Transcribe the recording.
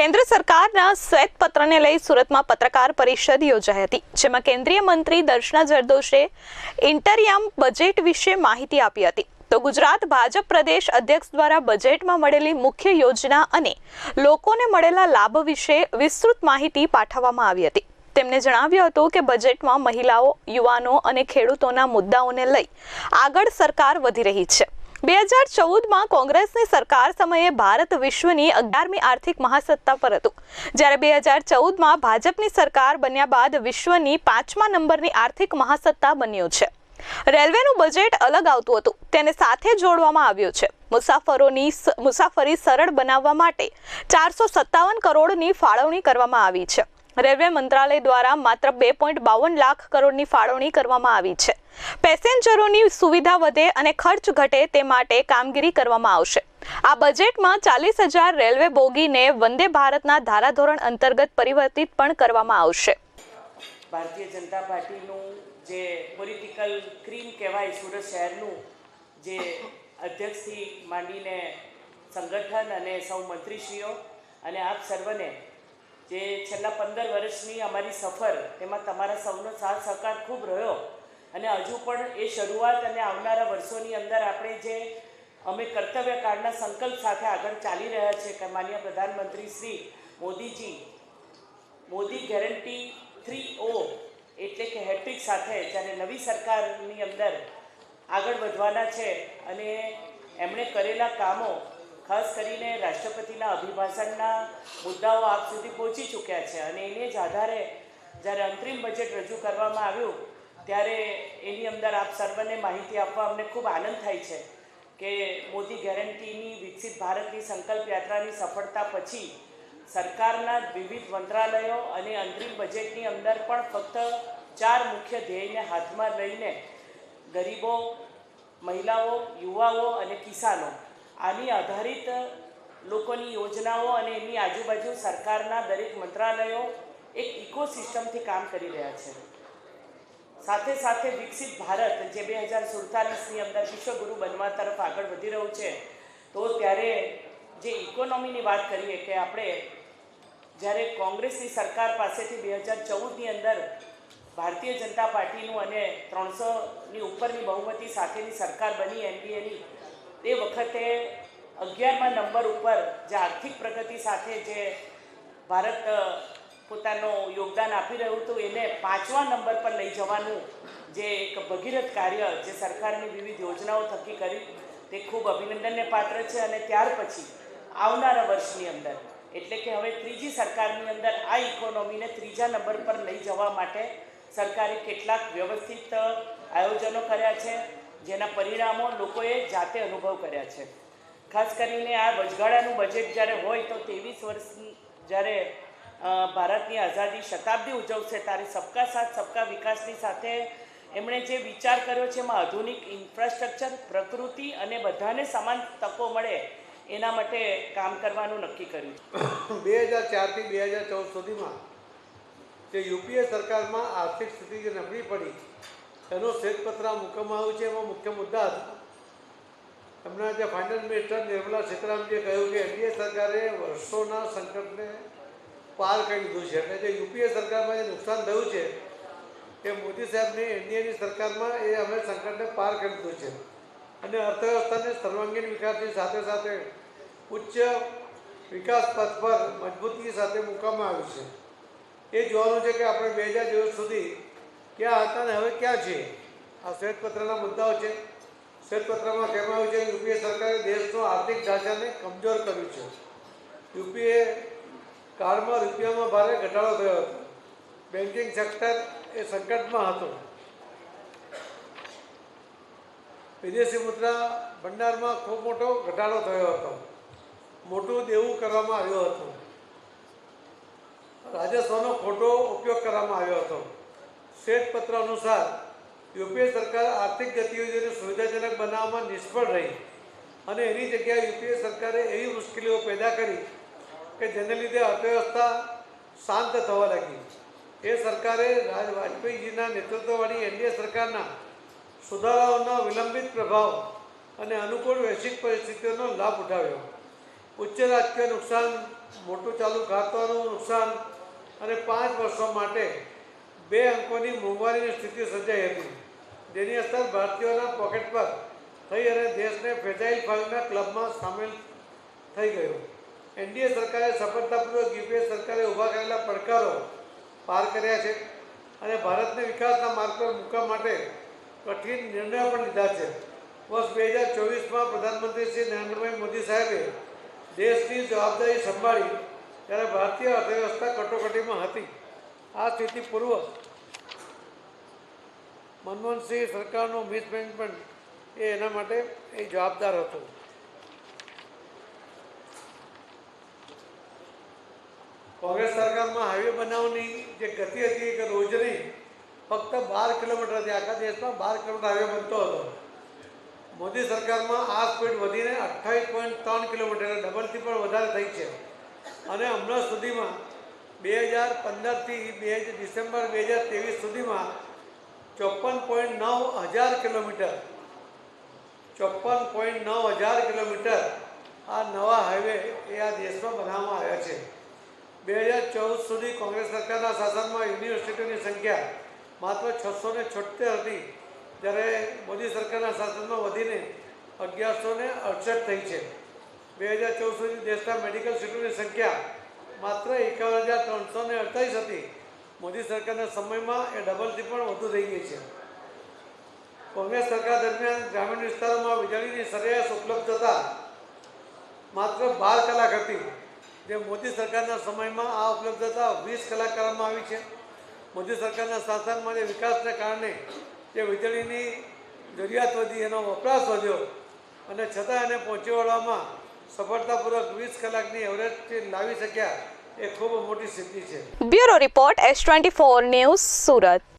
કેન્દ્ર સરકારના શ્વેતપત્રને લઈ સુરતમાં પત્રકાર પરિષદ યોજાઈ હતી, જેમાં કેન્દ્રીય મંત્રી દર્શના જરદોશે ઇન્ટરિયમ બજેટ વિશે માહિતી આપી હતી. તો ગુજરાત ભાજપ પ્રદેશ અધ્યક્ષ દ્વારા બજેટમાં મળેલી મુખ્ય યોજના અને લોકોને મળેલા લાભ વિશે વિસ્તૃત માહિતી પાઠવવામાં આવી હતી. તેમણે જણાવ્યું હતું કે બજેટમાં મહિલાઓ, યુવાનો અને ખેડૂતોના મુદ્દાઓને લઈ આગળ સરકાર વધી રહી છે. બે હજાર ચૌદમાં કોંગ્રેસની સરકાર સમયે ભારત વિશ્વની અગિયારમી આર્થિક મહાસત્તા પર હતું. જ્યારે બે હજાર ચૌદમાં ભાજપની સરકાર બન્યા બાદ વિશ્વની પાંચમા નંબરની આર્થિક મહાસત્તા બન્યું છે. રેલવેનું બજેટ અલગ આવતું હતું. તેને સાથે જોડવામાં આવ્યું છે. મુસાફરોની મુસાફરી સરળ બનાવવા માટે ચારસો સત્તાવન કરોડની ફાળવણી કરવામાં આવી છે. રેલવે મંત્રાલય દ્વારા માત્ર બે પોઈન્ટ બાવન લાખ કરોડની ફાળવણી કરવામાં આવી છે. પેસેન્જરોની સુવિધા વધે અને ખર્ચ ઘટે તે માટે કામગીરી કરવામાં આવશે. આ બજેટમાં ચાલીસ હજાર રેલવે બોગીને વંદે ભારતના ધારાધોરણ અંતર્ગત પરિવર્તિત પણ કરવામાં આવશે. ભારતીય જનતા પાર્ટીનું જે પોલિટિકલ ક્રીમ કહેવાય સુરત શહેરનું, જે અધ્યક્ષથી માંડીને સંગઠન અને સૌ મંત્રીશ્રીઓ અને આપ સર્વને, જે છેલ્લા પંદર વર્ષની અમારી સફર, તેમાં તમારા સૌનો સાથ સહકાર ખૂબ રહ્યો. અને હજુ પણ એ શરૂઆત અને આવનારા વર્ષોની અંદર આપણે જે અમે કર્તવ્યકાળના સંકલ્પ સાથે આગળ ચાલી રહ્યા છે કે માન્ય પ્રધાનમંત્રી Shri Modiji, Modi guarantee three O એટલે કે હેટ્રિક સાથે જ્યારે નવી સરકારની અંદર આગળ વધવાના છે અને એમણે કરેલા કામો, ખાસ કરીને રાષ્ટ્રપતિના અભિભાષણના મુદ્દાઓ આપ સુધી પહોંચી ચૂક્યા છે અને એને જ આધારે જ્યારે અંતરિમ બજેટ રજૂ કરવામાં આવ્યું ત્યારે એની અંદર આપ સર્વને માહિતી આપવા અમને ખૂબ આનંદ થાય છે કે મોદી ગેરંટીની વિકસિત ભારતની સંકલ્પ યાત્રાની સફળતા પછી સરકારના વિવિધ મંત્રાલયો અને અંતરિમ બજેટની અંદર પણ ફક્ત ચાર મુખ્ય ધ્યેયને હાથમાં લઈને ગરીબો, મહિલાઓ, યુવાઓ અને કિસાનો આની આધારિત લોકોની યોજનાઓ અને એની આજુબાજુ સરકારના દરેક મંત્રાલયો એક ઇકોસિસ્ટમથી કામ કરી રહ્યા છે. સાથે સાથે વિકસિત ભારત, જે બે હજાર સુડતાલીસની અંદર વિશ્વગુરુ બનવા તરફ આગળ વધી રહ્યું છે, તો ત્યારે જે ઇકોનોમીની વાત કરીએ કે આપણે જ્યારે કોંગ્રેસની સરકાર પાસેથી બે હજાર ચૌદની અંદર ભારતીય જનતા પાર્ટીનું અને ત્રણસોની ઉપરની બહુમતી સાથેની સરકાર બની એનડીએની તે વખતે અગિયારમા નંબર ઉપર જે આર્થિક પ્રગતિ સાથે જે ભારત પોતાનું યોગદાન આપી રહ્યું હતું, એને પાંચમા નંબર પર લઈ જવાનું જે એક ભગીરથ કાર્ય જે સરકારની વિવિધ યોજનાઓ થકી કરી, તે ખૂબ અભિનંદનને પાત્ર છે અને ત્યાર પછી આવનારા વર્ષની અંદર, એટલે કે હવે ત્રીજી સરકારની અંદર આ ઇકોનોમીને ત્રીજા નંબર પર લઈ જવા માટે સરકારે કેટલાક વ્યવસ્થિત આયોજનો કર્યા છે, જેના પરિણામો લોકોએ જાતે અનુભવ કર્યા છે. ખાસ કરીને આ વચગાળાનું બજેટ જ્યારે હોય તો ત્રેવીસ વર્ષ જ્યારે ભારતની આઝાદી શતાબ્દી ઉજવશે. ત્યારે સબકા સાથ, સબકા વિકાસની સાથે એમણે જે વિચાર કર્યો છે એમાં આધુનિક ઇન્ફ્રાસ્ટ્રક્ચર પ્રકૃતિ અને બધાને સમાન તકો મળે એના માટે કામ કરવાનું નક્કી કર્યું બે હજાર ચારથી બે હજાર ચૌદ સુધીમાં જે યુપીએ સરકારમાં આર્થિક સ્થિતિ જે નબળી પડી, એનો શ્વેતપત્ર મૂકવામાં આવ્યું છે. એમાં મુખ્ય મુદ્દા હતા. હમણાં જે ફાઇનાન્સ મિનિસ્ટર નિર્મલા સીતારામજીએ કહ્યું કે એનડીએ સરકારે વર્ષોના સંકટને પાર કરી દીધું છે. એટલે જે યુપીએ સરકારમાં જે નુકસાન થયું છે, એ મોદી સાહેબની, એનડીએની સરકારમાં એ અમે સંકટને પાર કરી દીધું છે. અને અર્થવ્યવસ્થાને સર્વાંગીણ વિકાસની સાથે સાથે ઉચ્ચ વિકાસ પથ પર મજબૂતી સાથે મૂકવામાં આવ્યું છે. એ જોવાનું છે કે આપણે બે હજાર દિવસ સુધી ક્યાં હતા ને હવે ક્યાં છીએ? આ શ્વેતપત્રના મુદ્દાઓ છે. શ્વેતપત્રમાં કહેવામાં આવ્યું છે કે યુપીએ સરકારે દેશનો આર્થિક ઢાંચાને કમજોર કર્યું છે. યુપીએ કાળમાં રૂપિયામાં ભારે ઘટાડો થયો હતો. બેન્કિંગ સેક્ટર એ સંકટમાં હતું. વિદેશી મુદ્રા ભંડારમાં ખૂબ મોટો ઘટાડો થયો હતો. મોટું દેવું કરવામાં આવ્યું હતું. રાજસ્વનો ખોટો ઉપયોગ કરવામાં આવ્યો હતો. શ્વેતપત્ર અનુસાર યુપીએ સરકાર આર્થિક ગતિવિધિઓને સુવિધાજનક બનાવવામાં નિષ્ફળ રહી અને એની જગ્યાએ યુપીએ સરકારે એવી મુશ્કેલીઓ પેદા કરી કે જેને લીધે અર્થવ્યવસ્થા શાંત થવા લાગી. એ સરકારે રાજ વાજપેયીજીના નેતૃત્વવાળી એનડીએ સરકારના સુધારાઓનો વિલંબિત પ્રભાવ અને અનુકૂળ વૈશ્વિક પરિસ્થિતિઓનો લાભ ઉઠાવ્યો. ઉચ્ચ રાજકીય નુકસાન, મોટું ચાલુ ખાતાનું નુકસાન અને પાંચ વર્ષો માટે બે અંકોની મોંઘવારીની સ્થિતિ સર્જાઈ હતી. જેની અસર ભારતીયોના પોકેટ પર થઈ અને દેશને ફેજાઇલ ફાઇવના ક્લબમાં સામેલ થઈ ગયો. એનડીએ સરકારે સફળતાપૂર્વક યુપીએ સરકારે ઊભા કરેલા પડકારો પાર કર્યા છે અને ભારતને વિકાસના માર્ગ પર મૂકવા માટે કઠિન નિર્ણયો પણ લીધા છે. વર્ષ બે હજાર ચોવીસમાં પ્રધાનમંત્રી શ્રી નરેન્દ્રભાઈ મોદી સાહેબે દેશની જવાબદારી સંભાળી ત્યારે ભારતીય અર્થવ્યવસ્થા કટોકટીમાં હતી. આ સ્થિતિ પૂર્વ મનમોહનસિંહ સરકારનો મિસમેનેજમેન્ટ એ એના માટે એ જવાબદાર હતો. કોંગ્રેસ સરકારમાં હાઈવે બનાવવાની જે ગતિ હતી કે રોજની ફક્ત બાર કિલોમીટરથી આખા દેશમાં બાર કિલોમીટર હાઈવે બનતો હતો. મોદી સરકારમાં આ સ્પીડ વધીને અઠ્ઠાવીસ પોઈન્ટ ત્રણ કિલોમીટર ડબલથી પણ વધારે થઈ છે. અને હમણાં સુધીમાં બે હજાર પંદરથી બે ડિસેમ્બર બે હજાર ત્રેવીસ સુધીમાં ચોપન પોઈન્ટ નવ હજાર કિલોમીટર, ચોપન પોઈન્ટ નવ હજાર કિલોમીટર આ નવા હાઈવે એ આ દેશમાં બનાવવામાં આવ્યા છે. બે હજાર ચૌદ સુધી કોંગ્રેસ સરકારના શાસનમાં યુનિવર્સિટીની સંખ્યા માત્ર છસો ને છોતેર હતી. જ્યારે મોદી સરકારના શાસનમાં વધીને અગિયારસો ને અડસઠ થઈ છે. બે હજાર ચૌદ સુધી દેશના મેડિકલ સીટોની સંખ્યા માત્ર એકાવન હજાર ત્રણસો ને અડતાલીસ હતી. મોદી સરકારના સમયમાં એ ડબલથી પણ વધુ થઈ ગઈ છે. કોંગ્રેસ સરકાર દરમિયાન ગ્રામીણ વિસ્તારોમાં વીજળીની સરેરાશ ઉપલબ્ધતા માત્ર બાર કલાક હતી. જે મોદી સરકારના સમયમાં આ ઉપલબ્ધતા વીસ કલાક કરવામાં આવી છે. મોદી સરકારના શાસનમાં જે વિકાસને કારણે જે વીજળીની જરૂરિયાત વધી, એનો વપરાશ વધ્યો અને છતાં એને પહોંચી વળવામાં સફળતાપૂર્વક વીસ કલાકની એવરેજ લાવી શક્યા એ ખૂબ મોટી સિદ્ધિ છે. Bureau report S twenty four news Surat.